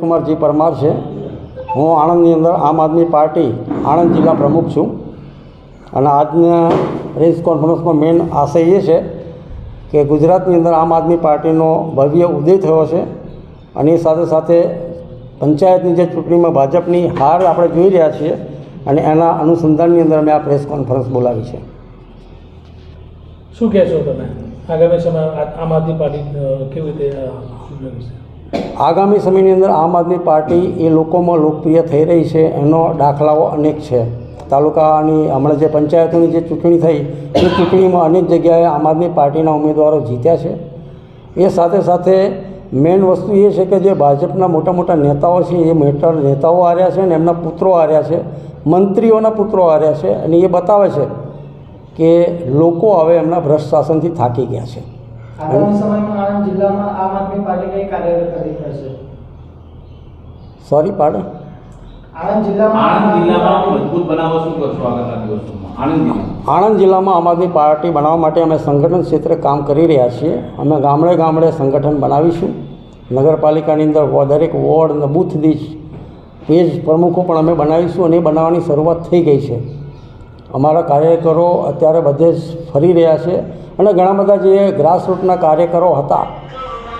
કુમારજી પરમાર છે. હું આણંદની અંદર આમ આદમી પાર્ટી આણંદ જિલ્લા પ્રમુખ છું. અને આજના પ્રેસ કોન્ફરન્સનો મેઇન આશય એ છે કે ગુજરાતની અંદર આમ આદમી પાર્ટીનો ભવ્ય ઉદય થયો છે. અને એ સાથે સાથે પંચાયતની જે ચૂંટણીમાં ભાજપની હાર આપણે જોઈ રહ્યા છીએ અને એના અનુસંધાનની અંદર અમે આ પ્રેસ કોન્ફરન્સ બોલાવી છે. શું કહેશો તમે? આગામી સમય આમ આદમી પાર્ટી કેવી રીતે? આગામી સમયની અંદર આમ આદમી પાર્ટી એ લોકોમાં લોકપ્રિય થઈ રહી છે, એનો દાખલાઓ અનેક છે. તાલુકાની હમણાં જે પંચાયતોની જે ચૂંટણી થઈ, એ ચૂંટણીમાં અનેક જગ્યાએ આમ આદમી પાર્ટીના ઉમેદવારો જીત્યા છે. એ સાથે સાથે મેઇન વસ્તુ એ છે કે જે ભાજપના મોટા મોટા નેતાઓ છે, એ મોટા નેતાઓ હાર્યા છે અને એમના પુત્રો હાર્યા છે, મંત્રીઓના પુત્રો હાર્યા છે અને એ બતાવે છે કે લોકો હવે એમના ભ્રષ્ટ શાસનથી થાકી ગયા છે. આગામી સમયમાં આણંદ જિલ્લામાં આમ આદમી પાર્ટી કઈ કાર્યકરી કરશે સોરી પાડો આણંદ જિલ્લામાં આણંદ જિલ્લામાં મજબૂત બનાવવા શું કરશો આગળના દિવસોમાં? આણંદ જિલ્લામાં આણંદ જિલ્લામાં આમ આદમી પાર્ટી બનાવવા માટે અમે સંગઠન ક્ષેત્રે કામ કરી રહ્યા છીએ. અમે ગામડે ગામડે સંગઠન બનાવીશું. નગરપાલિકાની અંદર દરેક વોર્ડ અને બૂથ દીઠ પેજ પ્રમુખો પણ અમે બનાવીશું અને એ બનાવવાની શરૂઆત થઈ ગઈ છે. અમારા કાર્યકરો અત્યારે બધે જ ફરી રહ્યા છે અને ઘણા બધા જે ગ્રાસરૂટના કાર્યકરો હતા